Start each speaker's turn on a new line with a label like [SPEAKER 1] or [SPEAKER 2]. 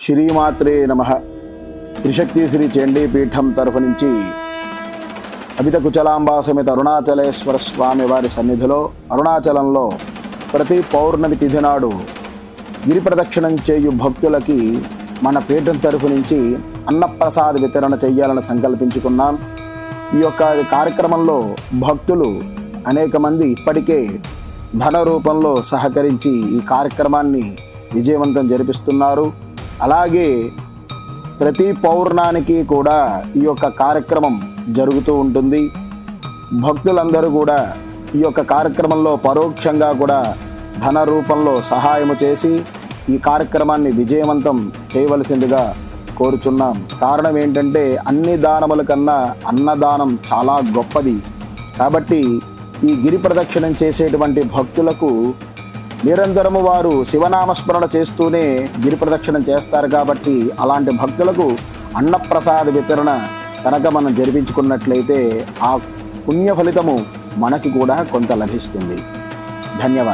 [SPEAKER 1] శ్రీమాత్రే నమ. త్రిశక్తి శ్రీ చండీపీఠం తరఫు నుంచి అమిత కుచలాంబా సమేత అరుణాచలేశ్వర స్వామి వారి సన్నిధిలో అరుణాచలంలో ప్రతి పౌర్ణమి తిథి నాడు గిరి ప్రదక్షిణం చేయు భక్తులకి మన పీఠం తరఫు నుంచి అన్నప్రసాద వితరణ చేయాలని సంకల్పించుకున్నాం. ఈ యొక్క కార్యక్రమంలో భక్తులు అనేక మంది ఇప్పటికే ధన రూపంలో సహకరించి ఈ కార్యక్రమాన్ని విజయవంతం జరిపిస్తున్నారు. అలాగే ప్రతి పౌర్ణానికి కూడా ఈ యొక్క కార్యక్రమం జరుగుతూ ఉంటుంది. భక్తులందరూ కూడా ఈ యొక్క కార్యక్రమంలో పరోక్షంగా కూడా ధన రూపంలో సహాయము చేసి ఈ కార్యక్రమాన్ని విజయవంతం చేయవలసిందిగా కోరుచున్నాం. కారణం ఏంటంటే అన్ని దానముల కన్నా అన్నదానం చాలా గొప్పది. కాబట్టి ఈ గిరి ప్రదక్షిణం చేసేటువంటి భక్తులకు నిరంతరము వారు శివనామస్మరణ చేస్తూనే గిరి ప్రదక్షిణం చేస్తారు కాబట్టి అలాంటి భక్తులకు అన్నప్రసాద వితరణ కనుక మనం జరిపించుకున్నట్లయితే ఆ పుణ్య ఫలితము మనకి కూడా కొంత లభిస్తుంది. ధన్యవాదాలు.